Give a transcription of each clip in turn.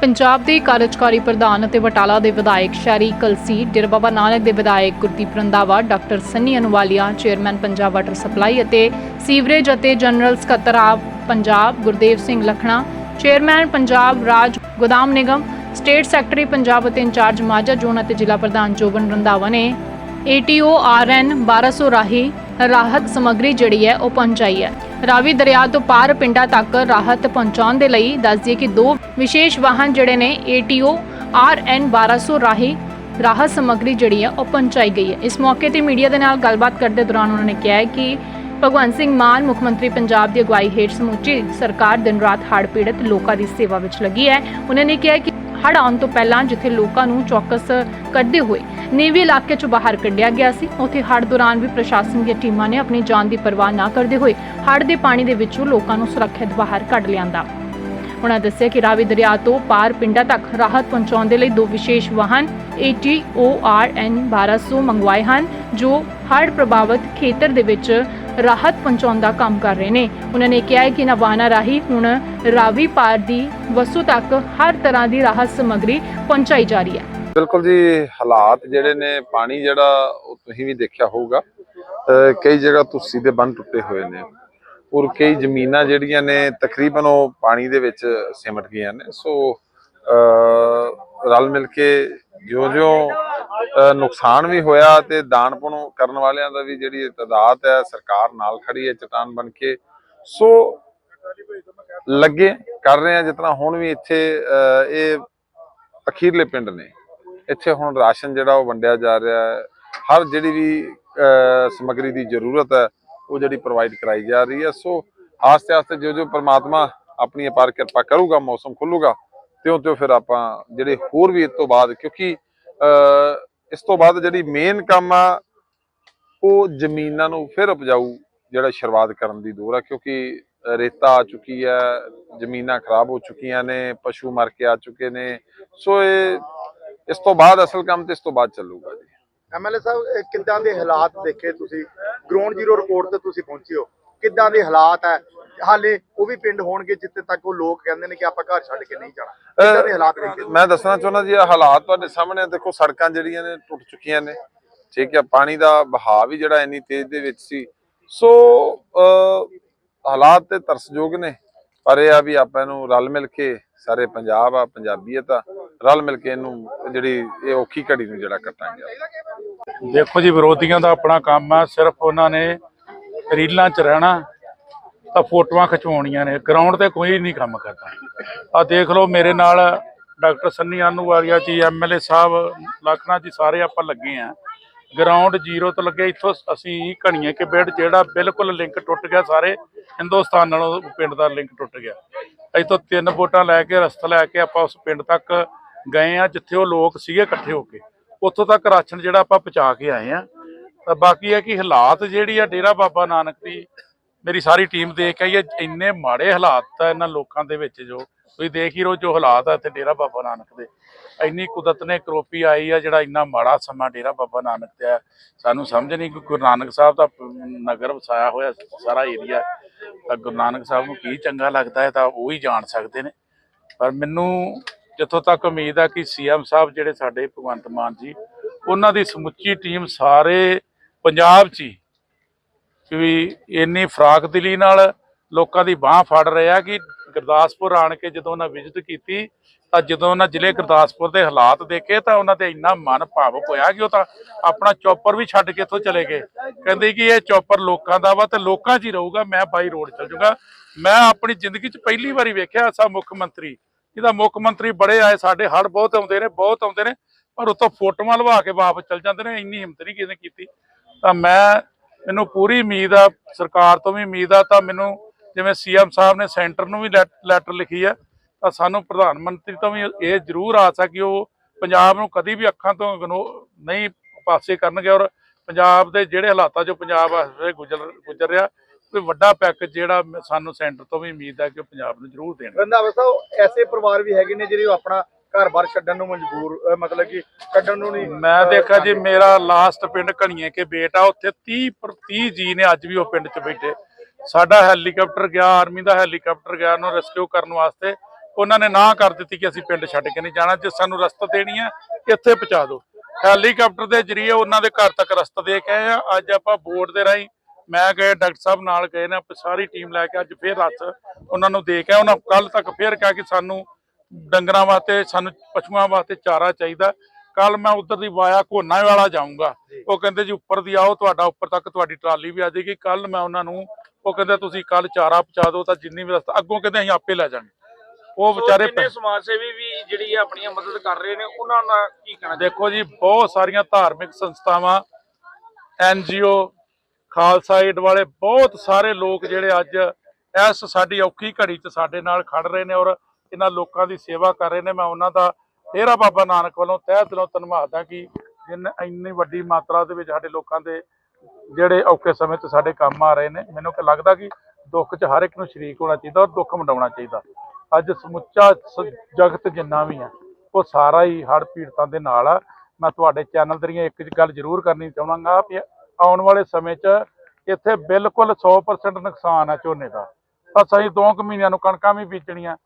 ਪੰਜਾਬ ਦੇ ਕਾਰਜਕਾਰੀ ਪ੍ਰਧਾਨ ਅਤੇ ਬਟਾਲਾ ਦੇ ਵਿਧਾਇਕ ਸ਼ਹਿਰੀ ਕਲਸੀ, ਡੇਰਾ ਬਾਬਾ ਨਾਨਕ ਦੇ ਵਿਧਾਇਕ Gurdeep Randhawa, doctor Sunny Ahluwalia, chairman Punjab water supply ਅਤੇ ਸੀਵਰੇਜ ਅਤੇ ਜਨਰਲ ਸਕੱਤਰ AAP Punjab, Gurdev Singh Lakhna, chairman Punjab Raj Godam Nigam, state secretary Punjab ਅਤੇ ਇੰਚਾਰਜ ਮਾਝਾ ਜ਼ੋਨ ਅਤੇ ਜ਼ਿਲ੍ਹਾ ਪ੍ਰਧਾਨ ਜੋਬਨ ਰੰਧਾਵਾ ਨੇ ATO RN 1200 ਰਾਹੀਂ ਰਾਹਤ ਸਮੱਗਰੀ ਜਿਹੜੀ ਹੈ ਉਹ ਪਹੁੰਚਾਈ ਹੈ। ਰਾਵੀ ਦਰਿਆ ਤੋਂ ਪਾਰ ਪਿੰਡਾਂ ਤੱਕ ਰਾਹਤ ਪਹੁੰਚਾਉਣ ਦੇ ਲਈ ਦੱਸ ਦਈਏ ਕਿ ਦੋ ਵਿਸ਼ੇਸ਼ ਵਾਹਨ ਜਿਹੜੇ ਨੇ ATO RN 1200 ਰਾਹੀਂ ਰਾਹਤ ਸਮੱਗਰੀ ਜਿਹੜੀ ਹੈ ਉਹ ਪਹੁੰਚਾਈ ਗਈ ਹੈ। ਇਸ ਮੌਕੇ ਤੇ ਮੀਡੀਆ ਦੇ ਨਾਲ ਗੱਲਬਾਤ ਕਰਦੇ ਦੌਰਾਨ ਉਹਨਾਂ ਨੇ ਕਿਹਾ ਹੈ ਕਿ ਭਗਵੰਤ ਸਿੰਘ ਮਾਨ, ਮੁੱਖ ਮੰਤਰੀ ਪੰਜਾਬ ਦੀ ਅਗਵਾਈ ਹੇਠ ਸਮੁੱਚੀ ਸਰਕਾਰ ਦਿਨ ਰਾਤ ਹੜ੍ਹ ਪੀੜਤ ਲੋਕਾਂ ਦੀ ਸੇਵਾ ਵਿੱਚ ਲੱਗੀ ਹੈ। ਉਹਨਾਂ ਨੇ ਕਿਹਾ ਕਿ ਹੜ੍ਹ ਆਉਣ ਤੋਂ ਪਹਿਲਾਂ ਜਿੱਥੇ ਲੋਕਾਂ ਨੂੰ ਚੌਕਸ ਕਰਦੇ ਹੋਏ ਨੀਵੀ ਇਲਾਕੇ ਚੋਂ ਬਾਹਰ ਕੱਢਿਆ ਗਿਆ ਸੀ, ਉੱਥੇ ਹੜ੍ਹ ਦੌਰਾਨ ਵੀ ਪ੍ਰਸ਼ਾਸਨ ਦੀਆਂ ਟੀਮਾਂ ਨੇ ਆਪਣੀ ਜਾਨ ਦੀ ਪਰਵਾਹ ਨਾ ਕਰਦੇ ਹੋਏ ਹੜ੍ਹ ਦੇ ਪਾਣੀ ਦੇ ਵਿੱਚੋਂ ਲੋਕਾਂ ਨੂੰ ਸੁਰੱਖਿਅਤ ਬਾਹਰ ਕੱਢ ਲਿਆਂਦਾ। ਉਹਨਾਂ ਦੱਸਿਆ ਕਿ ਰਾਵੀ ਦਰਿਆ ਤੋਂ ਪਾਰ ਪਿੰਡਾਂ ਤੱਕ ਰਾਹਤ ਪਹੁੰਚਾਉਣ ਦੇ ਲਈ ਦੋ ਵਿਸ਼ੇਸ਼ ਵਾਹਨ ATORN 1200 ਮੰਗਵਾਏ ਹਨ, ਜੋ ਹੜ੍ਹ ਪ੍ਰਭਾਵਿਤ ਖੇਤਰ ਦੇ ਵਿੱਚ ਰਾਹਤ ਪਹੁੰਚਾਉਣ ਦਾ ਕੰਮ ਕਰ ਰਹੇ ਨੇ। ਉਹਨਾਂ ਨੇ ਕਿਹਾ ਹੈ ਕਿ ਇਹਨਾਂ ਵਾਹਨਾਂ ਰਾਹੀਂ ਹੁਣ ਰਾਵੀ ਪਾਰ ਦੀ ਵਸੂ ਤੱਕ ਹਰ ਤਰ੍ਹਾਂ ਦੀ ਰਾਹਤ ਸਮੱਗਰੀ ਪਹੁੰਚਾਈ ਜਾ ਰਹੀ ਹੈ। ਬਿਲਕੁਲ ਜੀ, ਹਾਲਾਤ ਜਿਹੜੇ ਨੇ, ਪਾਣੀ ਜਿਹੜਾ ਉਹ ਤੁਸੀਂ ਵੀ ਦੇਖਿਆ ਹੋਊਗਾ, ਅਹ ਕਈ ਜਗ੍ਹਾ ਤੁਸੀਂ ਦੇ ਬੰਨ ਟੁੱਟੇ ਹੋਏ ਨੇ। ਔਰ ਕਈ ਜ਼ਮੀਨਾਂ ਜਿਹੜੀਆਂ ਨੇ, ਤਕਰੀਬਨ ਉਹ ਪਾਣੀ ਦੇ ਵਿੱਚ ਸਿਮਟ ਗਈਆਂ ਨੇ। ਸੋ, ਅਹ ਰਲ ਮਿਲ ਕੇ ਜਿਉਂ-ਜਿਉਂ ਨੁਕਸਾਨ ਵੀ ਹੋਇਆ ਤੇ ਦਾਨ ਪੁੰਨ ਕਰਨ ਵਾਲਿਆਂ ਦਾ ਵੀ ਜਿਹੜੀ ਤਦਾਦ ਹੈ, ਸਰਕਾਰ ਨਾਲ ਖੜੀ ਹੈ ਚਟਾਨ ਬਣ ਕੇ। ਸੋ ਲੱਗੇ, ਕਰ ਰਹੇ ਆ ਜਿਤਨਾ ਹੁਣ ਵੀ ਇੱਥੇ ਇਹ ਅਖੀਰਲੇ ਪਿੰਡ ਨੇ। ਇੱਥੇ ਹੁਣ ਰਾਸ਼ਨ ਜਿਹੜਾ ਉਹ ਵੰਡਿਆ ਜਾ ਰਿਹਾ ਹੈ। ਹਰ ਜਿਹੜੀ ਵੀ, ਅਹ ਸਮੱਗਰੀ ਦੀ ਜ਼ਰੂਰਤ ਹੈ, ਉਹ ਜਿਹੜੀ ਪ੍ਰੋਵਾਈਡ ਕਰਾਈ ਜਾ ਰਹੀ ਹੈ। ਸੋ ਆਸਤੇ ਆਸਤੇ ਜੋ ਜੋ ਪ੍ਰਮਾਤਮਾ ਆਪਣੀ ਅਪਾਰ ਕਿਰਪਾ ਕਰੂਗਾ, ਮੌਸਮ ਖੁੱਲੂਗਾ ਤਿਉਂ ਤਿਉਂ ਫਿਰ ਆਪਾਂ ਜਿਹੜੇ ਹੋਰ ਵੀ ਇਸ ਤੋਂ ਬਾਅਦ, ਕਿਉਂਕਿ, ਅਹ ਇਸ ਤੋਂ ਬਾਅਦ ਜਿਹੜੀ ਮੇਨ ਕੰਮ ਆ, ਉਹ ਜ਼ਮੀਨਾਂ ਨੂੰ ਫਿਰ ਉਪਜਾਊ ਜਿਹੜਾ ਸ਼ੁਰੂਆਤ ਕਰਨ ਦੀ ਦੌਰ ਆ, ਕਿਉਂਕਿ ਰੇਤਾ ਆ ਚੁੱਕੀ ਹੈ ਜ਼ਮੀਨਾਂ ਖਰਾਬ ਹੋ ਚੁੱਕੀਆਂ ਨੇ, ਪਸ਼ੂ ਮਰ ਕੇ ਆ ਚੁੱਕੇ ਨੇ, ਸੋ ਇਹ ਇਸ ਤੋਂ ਬਾਅਦ ਅਸਲ ਕੰਮ ਤੇ ਇਸ ਤੋਂ ਬਾਅਦ ਚੱਲੂਗਾ ਜੀ। ਐਮਐਲਏ ਸਾਹਿਬ, ਇਹ ਕਿੱਦਾਂ ਦੇ ਹਾਲਾਤ ਦੇਖੇ ਤੁਸੀਂ? ਗਰਾਊਂਡ ਜ਼ੀਰੋ ਰਿਪੋਰਟ ਤੇ ਤੁਸੀਂ ਪਹੁੰਚੇ ਹੋ। ਕਿੱਦਾਂ ਦੇ ਹਾਲਾਤ ਹੈ ਹਾਲੇ ਉਹ ਵੀ ਪਿੰਡ ਹੋਣਗੇ ਜਿੱਥੇ ਤੱਕ ਉਹ ਲੋਕ ਕਹਿੰਦੇ ਨੇ ਕਿ ਆਪਾਂ ਘਰ ਛੱਡ ਕੇ ਨਹੀਂ ਜਾਣਾ। ਕਿੱਦਾਂ ਦੇ ਹਾਲਾਤ ਦੇਖੇ ਮੈਂ ਦੱਸਣਾ ਚਾਹੁੰਦਾ ਜੀ ਇਹ ਹਾਲਾਤ ਤੁਹਾਡੇ ਸਾਹਮਣੇ ਆ। ਦੇਖੋ ਸੜਕਾਂ ਜਿਹੜੀਆਂ ਨੇ ਟੁੱਟ ਚੁੱਕੀਆਂ ਨੇ। ਠੀਕ ਹੈ ਪਾਣੀ ਦਾ ਵਹਾਅ ਵੀ ਜਿਹੜਾ ਇੰਨੀ ਤੇਜ਼ ਦੇ ਵਿੱਚ ਸੀ। ਸੋ ਅਹ, ਹਾਲਾਤ ਤੇ ਤਰਸਯੋਗ ਨੇ ਪਰ ਇਹ ਆ ਵੀ ਆਪਾਂ ਇਹਨੂੰ ਰਲ ਮਿਲ ਕੇ ਸਾਰੇ ਪੰਜਾਬ ਆ ਪੰਜਾਬੀਅਤ ਆ ਰਲ ਮਿਲ ਕੇ ਇਹਨੂੰ ਜਿਹੜੀ ਇਹ ਔਖੀ ਘੜੀ ਨੂੰ ਜਿਹੜਾ ਕੱਟਾਂਗੇ ਦੇਖੋ ਜੀ ਵਿਰੋਧੀਆਂ ਦਾ ਆਪਣਾ ਕੰਮ ਆ ਸਿਰਫ ਉਹਨਾਂ ਨੇ ਰੀਲਾਂ 'ਚ ਰਹਿਣਾ ਤਾਂ ਫੋਟੋਆਂ ਖਿਚਵਾਉਣੀਆਂ ਨੇ ਗਰਾਊਂਡ ਤੇ ਕੋਈ ਨਹੀਂ ਕੰਮ ਕਰਦਾ। ਆ ਦੇਖ ਲਓ ਮੇਰੇ ਨਾਲ ਡਾਕਟਰ ਸੰਨੀ ਆਨੂਵਾਲੀਆ ਜੀ ਐਮਐਲਏ ਸਾਹਿਬ ਲਖਣਾ ਜੀ ਸਾਰੇ ਆਪਾਂ ਲੱਗੇ ਆ। ਗਰਾਊਂਡ ਜ਼ੀਰੋ ਤੋਂ ਲੱਗੇ ਇੱਥੋਂ ਅਸੀਂ ਘਣੀਏ ਕੇ ਬੇੜ ਜਿਹੜਾ ਬਿਲਕੁਲ ਲਿੰਕ ਟੁੱਟ ਗਿਆ, ਸਾਰੇ ਹਿੰਦੁਸਤਾਨ ਨਾਲੋਂ ਪਿੰਡ ਦਾ ਲਿੰਕ ਟੁੱਟ ਗਿਆ। ਇੱਥੋਂ ਤਿੰਨ ਵੋਟਾਂ ਲੈ ਕੇ, ਰਸਤਾ ਲੈ ਕੇ ਆਪਾਂ ਉਸ ਪਿੰਡ ਤੱਕ ਗਏ ਆ, ਜਿੱਥੇ ਉਹ ਲੋਕ ਸੀਗੇ ਇਕੱਠੇ ਹੋ ਕੇ। ਉੱਥੋਂ ਤੱਕ ਰਾਸ਼ਨ ਜਿਹੜਾ ਆਪਾਂ ਪਹੁੰਚਾ ਕੇ ਆਏ ਆ। ਤਾਂ ਬਾਕੀ ਹੈ ਕਿ ਹਾਲਾਤ ਜਿਹੜੀ ਆ, ਡੇਰਾ ਬਾਬਾ ਨਾਨਕ ਦੀ ਮੇਰੀ ਸਾਰੀ ਟੀਮ ਦੇਖ ਕੇ ਆਈ ਹੈ, ਇੰਨੇ ਮਾੜੇ ਹਾਲਾਤ ਆ ਇਹਨਾਂ ਲੋਕਾਂ ਦੇ ਵਿੱਚ ਜੋ, ਤੁਸੀਂ ਦੇਖ ਹੀ ਰਹੋ ਜੋ ਹਾਲਾਤ ਆ ਇੱਥੇ ਡੇਰਾ ਬਾਬਾ ਨਾਨਕ ਦੇ। ਇੰਨੀ ਕੁਦਰਤ ਨੇ ਕਰੋਪੀ ਆਈ ਆ, ਜਿਹੜਾ ਇੰਨਾ ਮਾੜਾ ਸਮਾਂ ਡੇਰਾ ਬਾਬਾ ਨਾਨਕ ਤੇ ਆ। ਸਾਨੂੰ ਸਮਝ ਨਹੀਂ ਕਿ ਗੁਰੂ ਨਾਨਕ ਸਾਹਿਬ ਦਾ ਨਗਰ ਵਸਾਇਆ ਹੋਇਆ ਸਾਰਾ ਏਰੀਆ ਤਾਂ ਗੁਰੂ ਨਾਨਕ ਸਾਹਿਬ ਨੂੰ ਕੀ ਚੰਗਾ ਲੱਗਦਾ ਹੈ ਤਾਂ ਉਹ ਹੀ ਜਾਣ ਸਕਦੇ ਨੇ। ਪਰ ਮੈਨੂੰ ਜਿੱਥੋਂ ਤੱਕ ਉਮੀਦ ਆ ਕਿ ਸੀਐਮ ਸਾਹਿਬ ਜਿਹੜੇ ਸਾਡੇ ਭਗਵੰਤ ਮਾਨ ਜੀ, ਉਹਨਾਂ ਦੀ ਸਮੁੱਚੀ ਟੀਮ ਸਾਰੇ ਪੰਜਾਬ 'ਚ ਹੀ ਵੀ ਇੰਨੀ ਫਰਾਕ ਦਿਲੀ ਨਾਲ ਲੋਕਾਂ ਦੀ ਬਾਹ ਫੜ ਰਿਹਾ ਕਿ ਗੁਰਦਾਸਪੁਰ ਆਣ ਕੇ ਜਦੋਂ ਉਹਨਾਂ ਵਿਜ਼ਿਟ ਕੀਤੀ, ਤਾਂ ਜਦੋਂ ਉਹਨਾਂ ਜ਼ਿਲ੍ਹੇ ਗੁਰਦਾਸਪੁਰ ਦੇ ਹਾਲਾਤ ਦੇਖੇ, ਤਾਂ ਉਹਨਾਂ ਤੇ ਇੰਨਾ ਮਨ ਭਾਵਕ ਹੋਇਆ ਕਿ ਉਹ ਤਾਂ ਆਪਣਾ ਚੌਪਰ ਵੀ ਛੱਡ ਕੇ ਇੱਥੋਂ ਚਲੇ ਗਏ। ਕਹਿੰਦੇ ਕਿ ਇਹ ਚੌਪਰ ਲੋਕਾਂ ਦਾ ਵਾ ਤੇ ਲੋਕਾਂ 'ਚ ਹੀ ਰਹੂਗਾ, ਮੈਂ ਬਾਈ ਰੋਡ ਚੱਲ ਜਾਊਗਾ। ਮੈਂ ਆਪਣੀ ਜ਼ਿੰਦਗੀ 'ਚ ਪਹਿਲੀ ਵਾਰੀ ਵੇਖਿਆ ਐਸਾ ਮੁੱਖ ਮੰਤਰੀ, ਜਿਹਦਾ ਮੁੱਖ ਮੰਤਰੀ ਬੜੇ ਆਏ ਸਾਡੇ ਹੜ ਬਹੁਤ ਆਉਂਦੇ ਨੇ, ਬਹੁਤ ਆਉਂਦੇ ਨੇ, ਪਰ ਉਤੋਂ ਫੋਟੋਆਂ ਲਵਾ ਕੇ ਵਾਪਸ ਚੱਲ ਜਾਂਦੇ ਨੇ, ਇੰਨੀ ਹਿੰਮਤ ਨਹੀਂ ਕਿਸੇ ਨੇ ਕੀਤੀ। ਤਾਂ ਮੈਂ ਮੈਨੂੰ ਪੂਰੀ ਉਮੀਦ ਆ, ਸਰਕਾਰ ਤੋਂ ਵੀ ਉਮੀਦ ਆ, ਤਾਂ ਮੈਨੂੰ ਜਿਵੇਂ ਸੀਐਮ ਸਾਹਿਬ ਨੇ ਸੈਂਟਰ ਨੂੰ ਵੀ ਲੈਟਰ ਲਿਖੀ ਆ, ਤਾਂ ਸਾਨੂੰ ਪ੍ਰਧਾਨ ਮੰਤਰੀ ਤੋਂ ਵੀ ਇਹ ਜ਼ਰੂਰ ਆਸ ਆ ਕਿ ਉਹ ਪੰਜਾਬ ਨੂੰ ਕਦੀ ਵੀ ਅੱਖਾਂ ਤੋਂ ਇਗਨੋਰ ਨਹੀਂ ਪਾਸੇ ਕਰਨਗੇ ਔਰ ਪੰਜਾਬ ਦੇ ਜਿਹੜੇ ਹਾਲਾਤਾਂ 'ਚੋਂ ਪੰਜਾਬ ਇਸ ਗੁਜ਼ਰ ਗੁਜ਼ਰ ਰਿਹਾ, ਕੋਈ ਵੱਡਾ ਪੈਕੇਜ ਜਿਹੜਾ ਸਾਨੂੰ ਸੈਂਟਰ ਤੋਂ ਵੀ ਉਮੀਦ ਹੈ ਕਿ ਪੰਜਾਬ ਨੂੰ ਜ਼ਰੂਰ ਦੇਣ ਰੰਧਾਵਾ ਸਾਹਿਬ, ਐਸੇ ਪਰਿਵਾਰ ਵੀ ਹੈਗੇ ਨੇ ਜਿਹੜੇ ਉਹ ਆਪਣਾ ਘਰ-ਬਾਰ ਛੱਡਣ ਨੂੰ ਮਜਬੂਰ ਅਹ ਮਤਲਬ ਕਿ ਛੱਡਣ ਨੂੰ ਨਹੀਂ ਮੈਂ ਦੇਖਿਆ ਜੀ ਮੇਰਾ ਲਾਸਟ ਪਿੰਡ ਘਣੀਏ ਕੇ ਬੇਟਾ ਉੱਥੇ 30 ਪਰ 30 ਜੀ ਨੇ ਅੱਜ ਵੀ ਉਹ ਪਿੰਡ 'ਚ ਬੈਠੇ। ਸਾਡਾ ਹੈਲੀਕਾਪਟਰ ਗਿਆ ਆਰਮੀ ਦਾ ਹੈਲੀਕਾਪਟਰ ਗਿਆ ਉਹਨੂੰ ਰੈਸਕਿਊ ਕਰਨ ਵਾਸਤੇ। ਉਹਨਾਂ ਨੇ ਨਾ ਕਰ ਦਿੱਤੀ ਕਿ ਅਸੀਂ ਪਿੰਡ ਛੱਡ ਕੇ ਨਹੀਂ ਜਾਣਾ ਜੇ ਸਾਨੂੰ ਰਸਤਾ ਦੇਣੀ ਹੈ ਇੱਥੇ ਪਹੁੰਚਾ ਦਿਓ। ਹੈਲੀਕਾਪਟਰ ਦੇ ਜਰੀਏ ਉਹਨਾਂ ਦੇ ਘਰ ਤੱਕ ਰਸਤਾ ਦੇ ਕੇ ਆਏ ਆ। ਅੱਜ ਆਪਾਂ ਬੋਰਡ ਦੇ ਰਾਹੀਂ ਮੈਂ ਗਏ ਡਾਕਟਰ ਸਾਹਿਬ ਨਾਲ ਗਏ ਨੇ ਸਾਰੀ ਟੀਮ ਲੈ ਕੇ ਅੱਜ ਫੇਰ ਰਸ ਉਹਨਾਂ ਨੂੰ ਦੇ ਕੇ। ਉਹਨਾਂ ਕੱਲ ਤੱਕ ਫੇਰ ਕਿਹਾ ਕਿ ਸਾਨੂੰ ਡੰਗਰਾਂ ਵਾਸਤੇ ਸਾਨੂੰ ਪਸ਼ੂਆਂ ਵਾਸਤੇ ਚਾਰਾ ਚਾਹੀਦਾ। ਕੱਲ ਮੈਂ ਉਧਰ ਦੀ ਵਾਇਆ ਘੋਨਾ ਵਾਲਾ ਜਾਊਂਗਾ। ਉਹ ਕਹਿੰਦੇ ਜੀ ਉੱਪਰ ਦੀ ਆਓ ਤੁਹਾਡਾ ਉੱਪਰ ਤੱਕ ਤੁਹਾਡੀ ਟਰਾਲੀ ਵੀ ਆ ਜਾਏਗੀ। ਕੱਲ ਮੈਂ ਉਹਨਾਂ ਨੂੰ ਉਹ ਕਹਿੰਦੇ ਤੁਸੀਂ ਕੱਲ ਚਾਰਾ ਪਹੁੰਚਾ ਦਿਓ ਤਾਂ ਜਿੰਨੀ ਵੀ ਰਸਤਾ ਅੱਗੋਂ ਕਹਿੰਦੇ ਅਸੀਂ ਆਪੇ ਲੈ ਜਾਾਂਗੇ ਉਹ ਵਿਚਾਰੇ ਸਮਾਜ ਸੇਵੀ ਵੀ ਜਿਹੜੀ ਆ ਆਪਣੀਆਂ ਮਦਦ ਕਰ ਰਹੇ ਨੇ ਉਹਨਾਂ ਨਾਲ ਕੀ ਕਹਿਣਾ ਦੇਖੋ ਜੀ ਬਹੁਤ ਸਾਰੀਆਂ ਧਾਰਮਿਕ ਸੰਸਥਾਵਾਂ ਐਨਜੀਓ ਖਾਲਸਾ ਏਡ ਵਾਲੇ ਬਹੁਤ ਸਾਰੇ ਲੋਕ ਜਿਹੜੇ ਅੱਜ ਇਸ ਸਾਡੀ ਔਖੀ ਘੜੀ 'ਚ ਸਾਡੇ ਨਾਲ ਖੜ ਰਹੇ ਨੇ ਔਰ ਇਹਨਾਂ ਲੋਕਾਂ ਦੀ ਸੇਵਾ ਕਰ ਰਹੇ ਨੇ, ਮੈਂ ਉਹਨਾਂ ਦਾ ਡੇਰਾ ਬਾਬਾ ਨਾਨਕ ਵੱਲੋਂ ਤਹਿ ਦਿਲੋਂ ਧੰਨਵਾਦ ਹਾਂ ਕਿ ਜਿਨ ਇੰਨੀ ਵੱਡੀ ਮਾਤਰਾ ਦੇ ਵਿੱਚ ਸਾਡੇ ਲੋਕਾਂ ਦੇ ਜਿਹੜੇ ਔਖੇ ਸਮੇਂ 'ਚ ਸਾਡੇ ਕੰਮ ਆ ਰਹੇ ਨੇ, ਮੈਨੂੰ ਕਿ ਲੱਗਦਾ ਕਿ ਦੁੱਖ 'ਚ ਹਰ ਇੱਕ ਨੂੰ ਸ਼ਰੀਕ ਹੋਣਾ ਚਾਹੀਦਾ ਔਰ ਦੁੱਖ ਵੰਡਾਉਣਾ ਚਾਹੀਦਾ। ਅੱਜ ਸਮੁੱਚਾ ਜਗਤ ਜਿੰਨਾ ਵੀ ਆ, ਉਹ ਸਾਰਾ ਹੀ ਹੜ੍ਹ ਪੀੜਤਾਂ ਦੇ ਨਾਲ ਆ। ਮੈਂ ਤੁਹਾਡੇ ਚੈਨਲ ਦਰੀਆਂ ਇੱਕ ਗੱਲ ਜ਼ਰੂਰ ਕਰਨੀ ਚਾਹਾਂਗਾ ਕਿ ਆਉਣ ਵਾਲੇ ਸਮੇਂ 'ਚ ਇੱਥੇ ਬਿਲਕੁਲ 100% ਨੁਕਸਾਨ ਆ ਝੋਨੇ ਦਾ। ਤਾਂ ਸਹੀ ਦੋ ਕੁ ਮਹੀਨਿਆਂ ਨੂੰ ਕਣਕਾਂ ਵੀ ਬੀਜਣੀਆਂ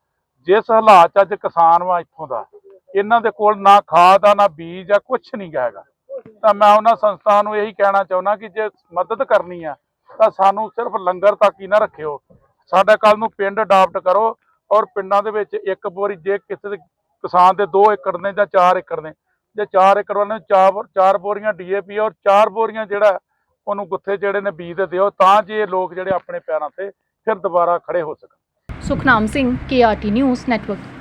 ਜਿਸ ਹਾਲਾਤ 'ਚ ਅੱਜ ਕਿਸਾਨ ਵਾ ਇੱਥੋਂ ਦਾ, ਇਹਨਾਂ ਦੇ ਕੋਲ ਨਾ ਖਾਦ ਆ, ਨਾ ਬੀਜ ਆ ਕੁਝ ਨਹੀਂ ਗਾ ਹੈਗਾ। ਤਾਂ ਮੈਂ ਉਹਨਾਂ ਸੰਸਥਾ ਨੂੰ ਇਹੀ ਕਹਿਣਾ ਚਾਹੁੰਦਾ ਕਿ ਜੇ ਮਦਦ ਕਰਨੀ ਆ, ਤਾਂ ਸਾਨੂੰ ਸਿਰਫ ਲੰਗਰ ਤੱਕ ਹੀ ਨਾ ਰੱਖਿਓ। ਸਾਡਾ ਕੱਲ ਨੂੰ ਪਿੰਡ ਅਡਾਪਟ ਕਰੋ ਔਰ ਪਿੰਡਾਂ ਦੇ ਵਿੱਚ ਇੱਕ ਬੋਰੀ ਜੇ ਕਿਸੇ ਦੇ ਕਿਸਾਨ ਦੇ 2 ਏਕੜ ਨੇ ਜਾਂ 4 ਏਕੜ ਨੇ, ਜੇ 4 ਏਕੜ ਵਾਲੇ ਨੂੰ ਚਾਰ ਬੋ- ਚਾਰ ਬੋਰੀਆਂ ਡੀਏਪੀ ਔਰ ਚਾਰ ਬੋਰੀਆਂ ਜਿਹੜਾ ਉਹਨੂੰ ਗੁੱਥੇ ਜਿਹੜੇ ਨੇ ਬੀਜ ਦੇ ਦਿਓ, ਤਾਂ ਜੇ ਇਹ ਲੋਕ ਜਿਹੜੇ ਆਪਣੇ ਪੈਰਾਂ ਤੇ ਫਿਰ ਦੁਬਾਰਾ ਖੜੇ ਹੋ ਸਕਣ। Sukhnam Singh KRT news network